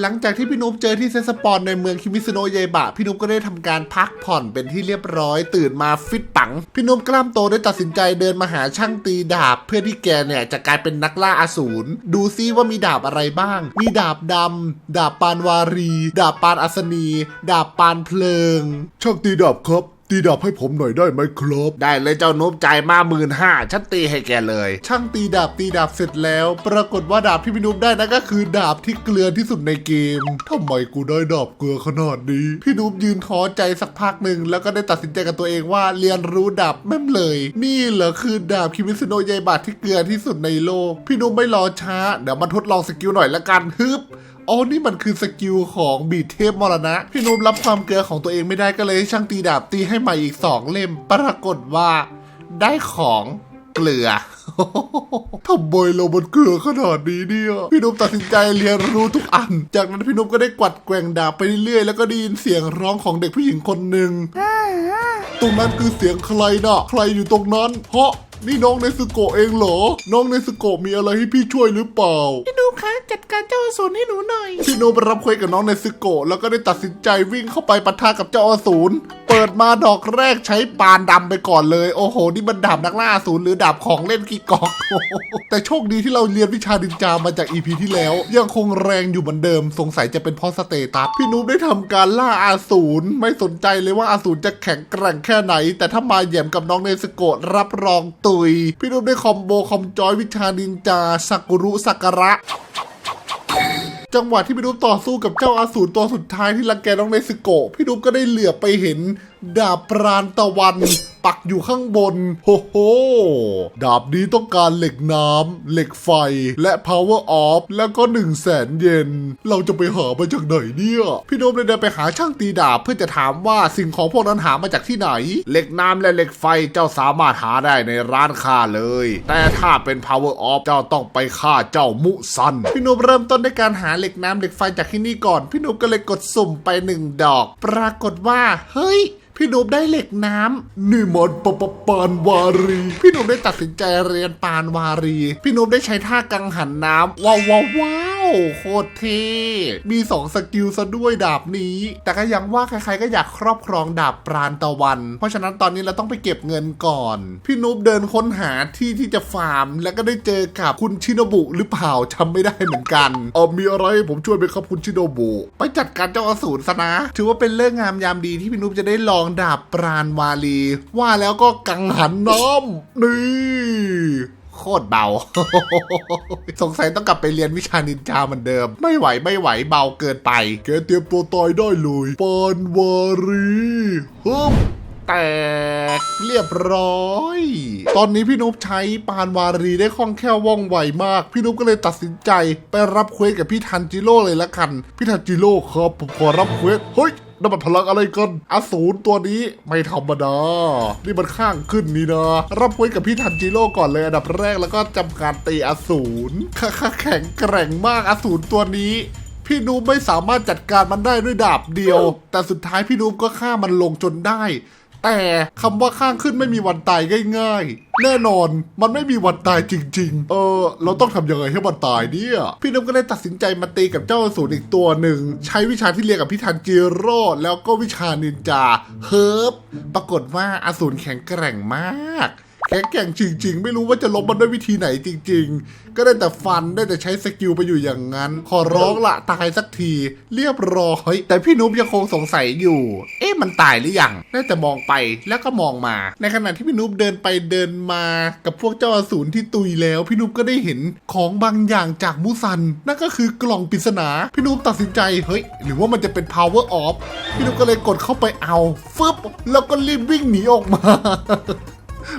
หลังจากที่พี่นุ๊กเจอที่เซตสปอนในเมืองคิมิสโนะเยบะพี่นุ๊กก็ได้ทำการพักผ่อนเป็นที่เรียบร้อย ตื่นมาฟิตปัง พี่นุ๊กกล้ามโตได้ตัดสินใจเดินมาหาช่างตีดาบ เพื่อที่แกเนี่ยจะกลายเป็นนักล่าอสูรดูซิว่ามีดาบอะไรบ้าง มีดาบดำดาบปานวารี ดาบปานอัศนี ดาบปานเพลิงช่างตีดาบครับ ตีดาบให้ผมหน่อยได้ไหมครับ ได้เลยเจ้านุ๊บจ่ายมาหมื่นห้าฉันตีให้แกเลย ช่างตีดาบตีดาบเสร็จแล้ว ปรากฏว่าดาบที่พี่นุ๊บได้นั่นก็คือดาบที่เกลือที่สุดในเกมทำไมกูได้ดาบเกลือขนาดนี้ พี่นุ๊บยืนท้อใจสักพักหนึ่งแล้วก็ได้ตัดสินใจกับตัวเองว่าเรียนรู้ดาบแม่มเลย นี่เหรอคือดาบคิมิสโนะยายบาทที่เกลือที่สุดในโลก พี่นุ๊บไม่รอช้าเดี๋ยวมาทดลองสกิลหน่อยละกันฮึบ อ๋อนี่มันคือสกิลของบีเทพมรณะ พี่นุ๊บรับความเกลือของตัวเองไม่ได้ก็เลยให้ช่างตีดาบตีให้ใหม่อีกสองเล่ม ปรากฏว่า ได้ของเกลือทำไมเรามันเกลือขนาดนี้เนี่ย พี่นุ๊บตัดสินใจเรียนรู้ทุกอัน จากนั้นพี่นุ๊บก็ได้กวัดแกว่งดาบไปเรื่อยๆ แล้วก็ได้ยินเสียงร้องของเด็กผู้หญิงคนหนึ่ง ตรงนั้นคือเสียงใครน่ะ ใครอยู่ตรงนั้น เพราะนี่น้องเนสโกะเองเหรอ น้องเนสโกะมีอะไรให้พี่ช่วยหรือเปล่าพี่น คะจัดการเจ้าอสูรให้หนูหน่อยพี่นุ๊บรับคุยกับน้องเนซึโกะแล้วก็ได้ตัดสินใจวิ่งเข้าไปปะทะกับเจ้าอสูรเปิดมาดอกแรกใช้ปานดำไปก่อนเลย โอ้โห นี่มันดาบนักล่าอสูรหรือดาบของเล่นกีกอกอ้โหแต่โชคดีที่เราเรียนวิชาดินจามาจากอีพีที่แล้ว ยังคงแรงอยู่เหมือนเดิม สงสัยจะเป็นเพราะสเตตัสพี่นุ๊บได้ทำการล่าอาสูรไม่สนใจเลยว่าอาสูรจะแข็งแกร่งแค่ไหน แต่ถ้ามาแหย่มกับน้องเนซึโกะรับรองตุย พี่นุ๊บได้คอมโบคอมจอยวิชาดินจาซากุรุสักระ จังหวะที่พี่ดุ๊บต่อสู้กับเจ้าอาสูรตัวสุดท้ายที่รังแกน้องเนสโกะพี่ดุ๊บก็ได้เหลือบไปเห็นดาบปราณตะวัน ปักอยู่ข้างบน โฮโฮดาบนี้ต้องการเหล็กน้ำ เหล็กไฟ และ power off แล้วก็ 1 0 0 0 0แสนเยน เราจะไปหามาจากไหนเนี่ย พี่นุ๊บเลยเดินไปหาช่างตีดาบเพื่อจะถามว่าสิ่งของพวกนั้นหามาจากที่ไหน เหล็กน้ำและเหล็กไฟเจ้าสามารถหาได้ในร้านค้าเลย แต่ถ้าเป็น power off เจ้าต้องไปฆ่าเจ้ามุซัน พี่โนุ๊บเริ่มต้นด้วยการหาเหล็กน้ำเหล็กไฟจากที่นี่ก่อน พี่โนุ๊บก็เลยกดสุ่มไปหนึ่งดอก ปรากฏว่า เฮ้ยพี่นุ๊บได้เหล็กน้ำนี่มนปปปานวารี พี่หนุ่มได้ตัดสินใจเรียนปานวารี พี่หนุ่มได้ใช้ท่ากังหันน้ำว้าวว้าว ว้าวโคตรเท่มีสองสกิลซะด้วยดาบนี้ แต่ก็ยังว่าใครๆก็อยากครอบครองดาบปราณตะวัน เพราะฉะนั้นตอนนี้เราต้องไปเก็บเงินก่อน พี่นุ๊บเดินค้นหาที่ที่จะฟาร์ม แล้วก็ได้เจอกับคุณชิโนบุหรือเปล่าจำไม่ได้เหมือนกันเออมีอะไรให้ผมช่วยไหมครับคุณชิโนบุ ไปจัดการเจ้าอสูรซะนะ ถือว่าเป็นเรื่องงามยามดีที่พี่นุ๊บจะได้ลองดาบปราณวาลี ว่าแล้วก็กังหันน้ำนี่ ตรเบา สงสัยต้องกลับไปเรียนวิชานินจาเหมือนเดิม ไม่ไหวไม่ไหวเบาเกินไป แกเตรียมตัวตายได้เลยปานวารีฮึบแตกเรียบร้อย ตอนนี้พี่นุ๊บใช้ปานวารีได้คล่องแคล่วว่องไวมาก พี่นุ๊บก็เลยตัดสินใจ ไปรับเควสกับพี่ทันจิโร่เลยละกัน พี่ทันจิโร่ครับผมขอรับเควสเฮ้ย นั่นมันพลังอะไรกันอสูรตัวนี้ไม่ธรรมดา นี่มันข้างขึ้นนี่นะรับคุยกับพี่ทันจิโร่ก่อนเลยอันดับแรกแล้วก็จำการตีอสูรค่าแข็งแกร่งมากอสูรตัวนี้พี่นูมไม่สามารถจัดการมันได้ด้วยดาบเดียว แต่สุดท้ายพี่นูมก็ฆ่ามันลงจนได้ แต่คำว่าข้างขึ้นไม่มีวันตายง่ายๆ แน่นอนมันไม่มีวันตายจริง ๆ เออ เราต้องทำยังไงให้มันตายเนี่ย พี่น้ำก็เลยตัดสินใจมาตีกับเจ้าอสูรอีกตัวหนึ่ง ใช้วิชาที่เรียนกับพี่ทันจิโร่แล้วก็วิชานินจาเฮิร์บปรากฏว่าอสูรแข็งแกร่งมาก แข็งแกร่งจริง ๆ ไม่รู้ว่าจะลบมันด้วยวิธีไหนจริง ๆ ก็ได้แต่ฟันได้แต่ใช้สกิลไปอยู่อย่างนั้น ขอร้องละตายสักที เรียบร้อยแต่พี่นุ๊กยังคงสงสัยอยู่ เอ๊ะมันตายหรือยังได้แต่มองไปแล้วก็มองมา ในขณะที่พี่นุ๊กเดินไปเดินมา กับพวกเจ้าอสูรที่ตุยแล้ว พี่นุ๊กก็ได้เห็นของบางอย่างจากมูซัน นั่นก็คือกล่องปริศนา พี่นุ๊กตัดสินใจเฮ้ย หรือว่ามันจะเป็น power off พี่นุ๊กก็เลยกดเข้าไปเอาฟึบแล้วก็รีบวิ่งหนีออกมา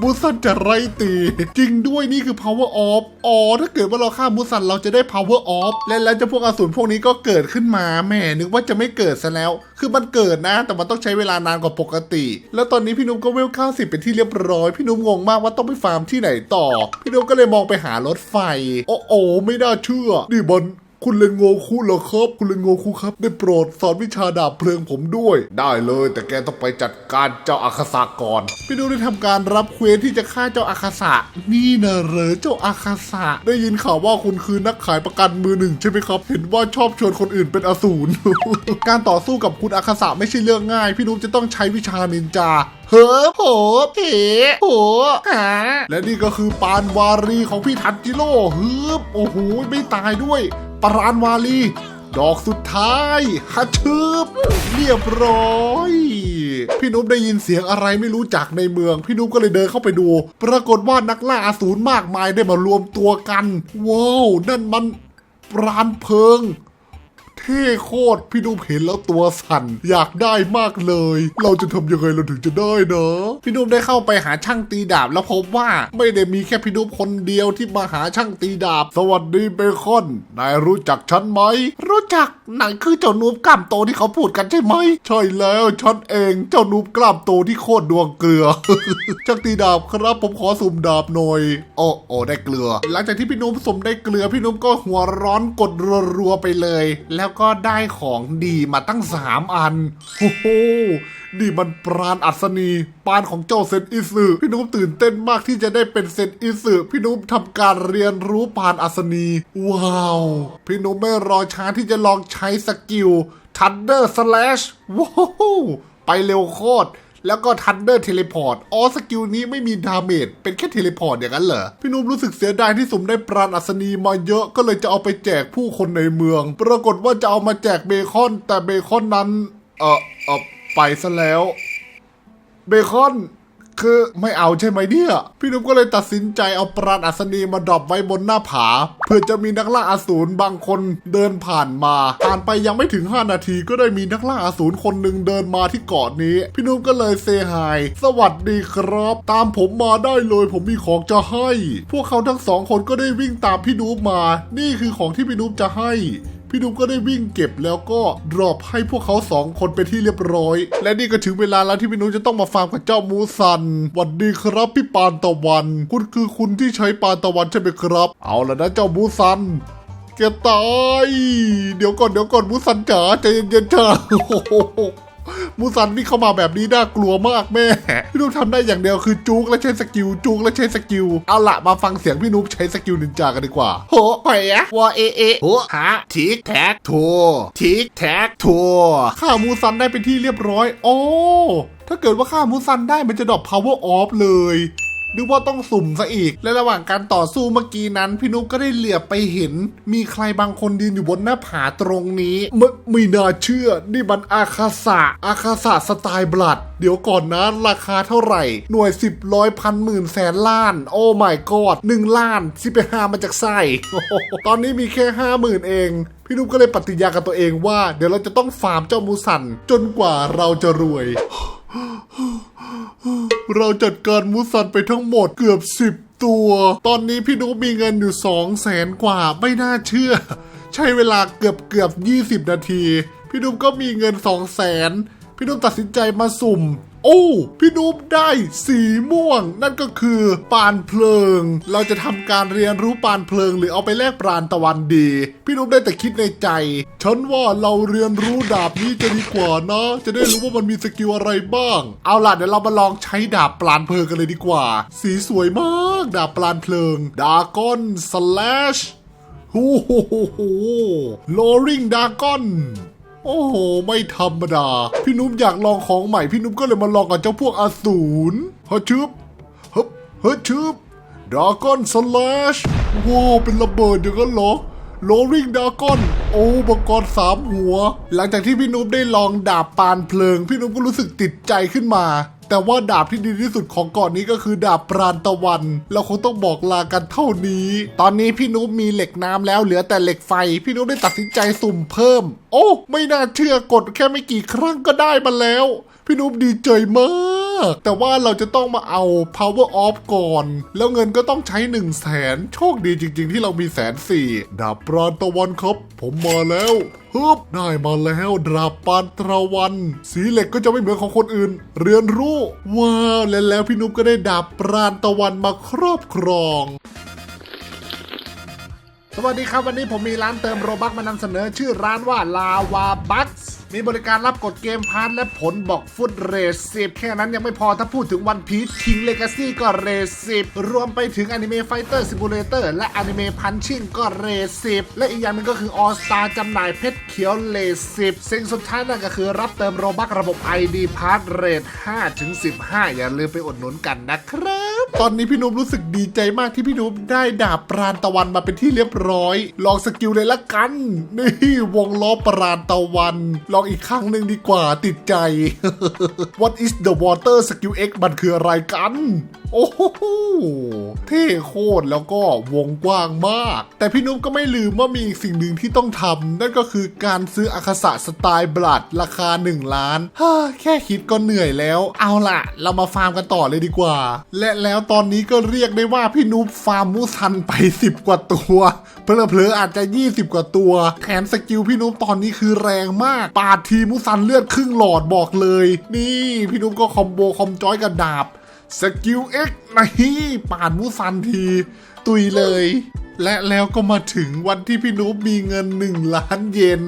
มูซันจะไล่ตี จริงด้วยนี่คือ power off อ๋อถ้าเกิดว่าเราฆ่ามูซันเราจะได้ power off และแล้วเจะพวกอสูรพวกนี้ก็เกิดขึ้นมาแหม่นึกว่าจะไม่เกิดซะแล้ว คือมันเกิดนะ แต่มันต้องใช้เวลานานกว่าปกติ แล้วตอนนี้พี่นุ๊กก็เวล90เป็นที่เรียบร้อย พี่นุ๊กงงมากว่าต้องไปฟาร์มที่ไหนต่อ พี่นุ๊กก็เลยมองไปหารถไฟ โอ้โอไม่น่าเชื่อนี่มัน คุณเลนโงคุเหรอครับ คุณเลนโงคุครับ ได้โปรดสอนวิชาดาบเพลิงผมด้วย ได้เลยแต่แกต้องไปจัดการเจ้าอาคาสะก่อนพี่นุ๊กได้ทำการรับเควสที่จะฆ่าเจ้าอาคาสะนี่นะเหรอเจ้าอาคาสะได้ยินข่าวว่าคุณคือนักขายประกันมือหนึ่งใช่ไหมครับ เห็นว่าชอบชวนคนอื่นเป็นอสูรการต่อสู้กับคุณอาคาสะไม่ใช่เรื่องง่าย พี่นุ๊กจะต้องใช้วิชานินจาเฮ้อโหเผโหหาและนี่ก็คือปานวารีของพี่ทันจิโร่ฮึบโอ้โหไม่ตายด้วย ปรานวาลี ดอกสุดท้ายฮัชืบเรียบร้อย พี่นุ๊บได้ยินเสียงอะไรไม่รู้จากในเมือง พี่นุ๊บก็เลยเดินเข้าไปดู ปรากฏว่านักล่าอสูรมากมายได้มารวมตัวกัน ว้าว นั่นมันปราณเพลิง เท่โคตรพี่นุ๊บเห็นแล้วตัวสั่นอยากได้มากเลย เราจะทำยังไงเราถึงจะได้เนะพี่นุ๊กได้เข้าไปหาช่างตีดาบแล้วพบว่าไม่ได้มีแค่พี่นุ๊กคนเดียวที่มาหาช่างตีดาบ สวัสดีเบคอนนายรู้จักฉันไหม รู้จักหนคือเจ้านูบกล้ามโตที่เขาพูดกันใช่ไหมใช่แล้วฉันเองเจ้านูบกล้ามโตที่โคตรดวงเกลือจักตีดาบครับผมขอสุ่มดาบหน่อยโอ้โอ้ได้เกลือ หลังจากที่พี่นุ๊กสมได้เกลือพี่นุ๊กก็หัวร้อนกดรัวๆไปเลย แล้วก็ได้ของดีมาตั้งสามอัน โอ้โหนี่มันปราณอัศนีปานของเจ้าเซนอิสึพี่นุ๊มตื่นเต้นมากที่จะได้เป็นเซนอิสึพี่นุ๊มทำการเรียนรู้ปานอัศนี ว้าว พี่นุ๊มไม่รอช้าที่จะลองใช้สกิลทันเดอร์สแลชว้าวไปเร็วโคตร แล้วก็ทันเดอร์เทเลพอร์ตอ๋อสกิลนี้ไม่มีดาเมจเป็นแค่เทเลพอร์ตอย่างนั้นเหรอ พี่นุ่มรู้สึกเสียดายที่สุ่มได้ปราณอัศนีมาเยอะก็เลยจะเอาไปแจกผู้คนในเมือง ปรากฏว่าจะเอามาแจกเบคอน แต่เบคอนนั้น เออเออไปซะแล้ว เบคอน คือไม่เอาใช่ไหมเนี่ย พี่นุ๊กก็เลยตัดสินใจเอาปราณอัศนีมาดรอปไว้บนหน้าผา เพื่อจะมีนักล่าอสูรบางคนเดินผ่านมา ผ่านไปยังไม่ถึง 5 นาทีก็ได้มีนักล่าอสูรคนหนึ่งเดินมาที่เกาะนี้ พี่นุ๊กก็เลยเซฮายสวัสดีครับ ตามผมมาได้เลยผมมีของจะให้ พวกเขาทั้งสองคนก็ได้วิ่งตามพี่นุ๊กมา นี่คือของที่พี่นุ๊กจะให้ พี่ดุมก็ได้วิ่งเก็บแล้วก็ดรอปให้พวกเขาสองคนไปที่เรียบร้อย และนี่ก็ถึงเวลาแล้วที่พี่นุ๊กจะต้องมาฟาร์มกับเจ้ามูซันหวัดดีครับพี่ปานตะวัน คุณคือคุณที่ใช้ปานตะวันใช่ไหมครับ เอาละนะเจ้ามูซันแกตาย เดี๋ยวก่อนเดี๋ยวก่อนมูซันจ๋าใจเย็นๆเถอะ มูซันวิ่งเข้ามาแบบนี้น่ากลัวมากแม่ พี่นุ๊กทำได้อย่างเดียวคือจุกและใช้สกิลจุกและใช้สกิล เอาละมาฟังเสียงพี่นุ๊กใช้สกิลนินจากันดีกว่า โหไปอะวอเอเอโหหาทิกแท็กทัวทิกแท็กทัวฆ่ามูซันได้เป็นที่เรียบร้อย โอ้ถ้าเกิดว่าฆ่ามูซันได้มันจะดรอป power off เลย นึกว่าต้องสุ่มซะอีก และระหว่างการต่อสู้เมื่อกี้นั้น พี่นุ๊กก็ได้เหลือบไปเห็น มีใครบางคนยืนอยู่บนหน้าผาตรงนี้ไม่ไม่น่าเชื่อ นี่มันอาคาสะอาคาสะสไตล์บลัด เดี๋ยวก่อนนะ ราคาเท่าไหร่ หน่วยสิบร้อยพันหมื่นแสนล้าน โอ้ my god หนึ่งล้านสิไปหามาจากไส้ตอนนี้มีแค่ห้าหมื่นเองพี่นุ๊กก็เลยปฏิญากับตัวเองว่า เดี๋ยวเราจะต้องฟาร์มเจ้ามูสัน จนกว่าเราจะรวย เราจัดการมูสันไปทั้งหมดเกือบสิบตัว ตอนนี้พี่นุ๊กมีเงินอยู่สองแสนกว่าไม่น่าเชื่อ ใช้เวลาเกือบเกือบยี่สิบนาที พี่นุ๊กก็มีเงินสองแสนพี่นุ๊กตัดสินใจมาสุ่ม โอ้พี่นุ๊กได้สีม่วง นั่นก็คือปานเพลิง เราจะทำการเรียนรู้ปานเพลิง หรือเอาไปแลกปราณตะวันดี พี่นุ๊กได้แต่คิดในใจ ฉันว่าเราเรียนรู้ดาบนี้จะดีกว่านะ จะได้รู้ว่ามันมีสกิลอะไรบ้าง เอาล่ะเดี๋ยวเรามาลองใช้ดาบปราณเพลิงกันเลยดีกว่า สีสวยมาก ดาบปราณเพลิง ดาก้อนสแลชฮู้ฮู้ฮู้ฮู้โลริงดาก้อน โอ้โห ไม่ธรรมดา พี่นุ๊บอยากลองของใหม่ พี่นุ๊บก็เลยมาลองกับเจ้าพวกอสูรฮะชึบฮึบฮึชึบดาก้อนสแลชว้าวเป็นระเบิดอย่างนั้นเหรอโลริงดาก้อน โอ้อุปกรณ์สามหัว หลังจากที่พี่นุ๊บได้ลองดาบปานเพลิง พี่นุ๊บก็รู้สึกติดใจขึ้นมา แต่ว่าดาบที่ดีที่สุดของเกาะนนี้ก็คือดาบปราณตะวัน เราคงต้องบอกลากันเท่านี้ ตอนนี้พี่นุ๊กมีเหล็กน้ำแล้วเหลือแต่เหล็กไฟ พี่นุ๊กได้ตัดสินใจสุ่มเพิ่ม โอ้ ไม่น่าเชื่อกดแค่ไม่กี่ครั้งก็ได้มาแล้ว พี่นุ๊บดีใจมาก แต่ว่าเราจะต้องมาเอา power off ก่อน แล้วเงินก็ต้องใช้1นึ่งแสนโชคดีจริง ๆ ที่เรามีแสนสี่ดาบปราณตะวันครับ ผมมาแล้วฮึบได้มาแล้วดาบปานตะวัน สีเหล็กก็จะไม่เหมือนของคนอื่น เรียนรู้ว้าวและแล้วพี่นุ๊บก็ได้ดาบปราณตะวันมาครอบครองสวัสดีครับ วันนี้ผมมีร้านเติมโรบักมานำเสนอชื่อร้านว่าลาวาบัค มีบริการรับกดเกมพาร์ทและผลบอกฟุตเรสสิบแค่นั้นยังไม่พอถ้าพูดถึงวันพีชคิงเลกาซี่ก็เรสสิบรวมไปถึงอนิเมะไฟเตอร์ซิมูเลเตอร์และอนิเมะพันชิ่งก็เรสสิบและอีกอย่างหนึงก็คือออสตาจำหน่ายเพชรเขียวเลสสิบสิ่งสุดท้ายนั่นก็คือรับเติมโรบักระบบ ID พาร์ทเรท5ถึง15 อย่าลืมไปอุดหนุนกันนะครับ ตอนนี้พี่นุ๊บรู้สึกดีใจมากที่พี่นุ๊บได้ดาบปราณตะวันมาเป็นที่เรียบร้อย ลองสกิลเลยละกัน นี่วงล้อปราณตะวันลองอีกครั้งหนึ่งดีกว่าติดใจ What is the water skill X มันคืออะไรกัน โอ้โห เท่โคตรแล้วก็วงกว้างมาก แต่พี่นุ๊บก็ไม่ลืมว่ามีอีกสิ่งหนึ่งที่ต้องทำนั่นก็คือการซื้ออาคาสะสไตล์บลัดราคา 1 ล้านฮ่าแค่คิดก็เหนื่อยแล้ว เอาล่ะ เรามาฟาร์มกันต่อเลยดีกว่า และแล้วตอนนี้ก็เรียกได้ว่าพี่นุ๊บฟาร์มมูซันไป 10 กว่าตัวเพลอๆอาจจะ 20 กว่าตัว แถมสกิลพี่นุ๊บตอนนี้คือแรงมาก ปาดทีมูซันเลือดครึ่งหลอดบอกเลย นี่พี่นุ๊บก็คอมโบคอมจอยกับดาบ สกิลเอ็กนี่ปาดมูซันที ตุยเลย และแล้วก็มาถึงวันที่พี่นุ๊บมีเงิน 1 ล้านเยน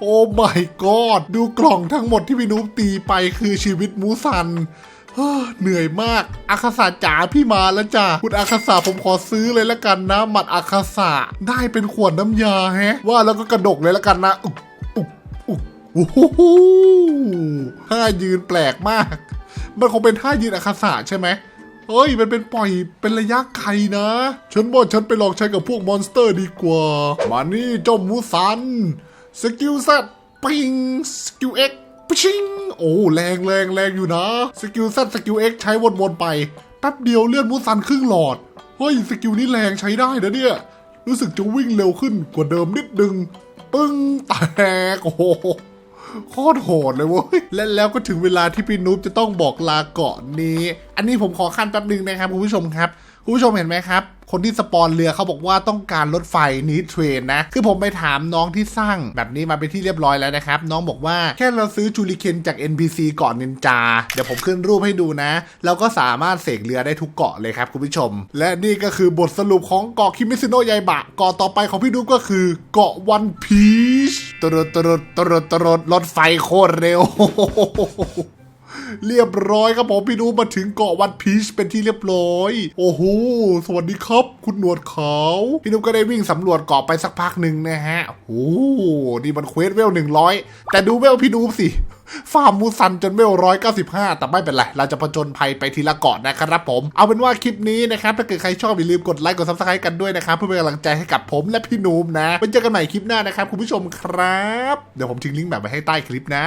โอ้ my god ดูกล่องทั้งหมดที่พี่นุ๊บตีไปคือชีวิตมูซันเหนื่อยมากอาคาสาจ๋าพี่มาแล้วจ้ะคุณอาคาสาผมขอซื้อเลยละกันนะหมัดอาคาสาได้เป็นขวดน้ำยาแฮะ ว่าแล้วก็กระดกเลยละกันนะอุกอุกอุกโอ้โหท่ายืนแปลกมาก มันคงเป็นท่ายืนอาคาสาใช่ไหมเฮ้ย มันเป็นปล่อยเป็นระยะไกลนะ ฉันว่าฉันไปลองใช้กับพวกมอนสเตอร์ดีกว่า มานี่เจ้ามูซัน สกิลซัดปิง สกิลเอ็กชิง โอ้ แรงแรงแรงอยู่นะ สกิลซัดสกิลเอ็กใช้วนๆไป แป๊บเดียวเลื่อนมูซันครึ่งหลอด เฮ้ย สกิลนี้แรงใช้ได้นะเนี่ย รู้สึกจะวิ่งเร็วขึ้นกว่าเดิมนิดนึง ปึ้ง แตก โอ้ โคตรโหดเลยเว้ย และแล้วก็ถึงเวลาที่พี่นุ๊บจะต้องบอกลาเกาะนี้ อันนี้ผมขอขั้นแป๊บหนึ่งนะครับคุณผู้ชมครับคุณผู้ชมเห็นไหมครับ คนที่สปอนเรือเขาบอกว่าต้องการรถไฟนี้เทรนนะ คือผมไปถามน้องที่สร้างแบบนี้มาเป็นที่เรียบร้อยแล้วนะครับ น้องบอกว่าแค่เราซื้อจูริเคนจาก NPC เกาะนินจา เดี๋ยวผมขึ้นรูปให้ดูนะ เราก็สามารถเสกเรือได้ทุกเกาะเลยครับคุณผู้ชม และนี่ก็คือบทสรุปของเกาะคิมิซิโนะไยบะเกาะต่อไปของพี่นุ๊กก็คือเกาะวันพี ตรดตรดตรดตรดรถไฟโคตรเร็ว เรียบร้อยครับผมพี่นูมาถึงเกาะวันพีชเป็นที่เรียบร้อย โอ้โห สวัสดีครับ คุณหนวดเขาพี่นุ๊กก็ได้วิ่งสำรวจเกาะไปสักพักหนึ่งนะฮะโอ้โหนี่มันเควสเวลหนึ่งร้อยแต่ดูเวลพี่นุ๊กสิฟาร์มมูซันจนเวลร้อยเก้าสิบห้าแต่ไม่เป็นไร เราจะผจญภัยไปทีละเกาะนะครับผม เอาเป็นว่าคลิปนี้นะครับ ถ้าเกิดใครชอบอย่าลืมกดไลค์กดซับสไครต์กันด้วยนะครับ เพื่อเป็นกำลังใจให้กับผมและพี่นูมนะไว้เจอกันใหม่คลิปหน้านะครับ คุณผู้ชมครับ เดี๋ยวผมทิ้งลิงก์แบบไว้ให้ใต้คลิปนะ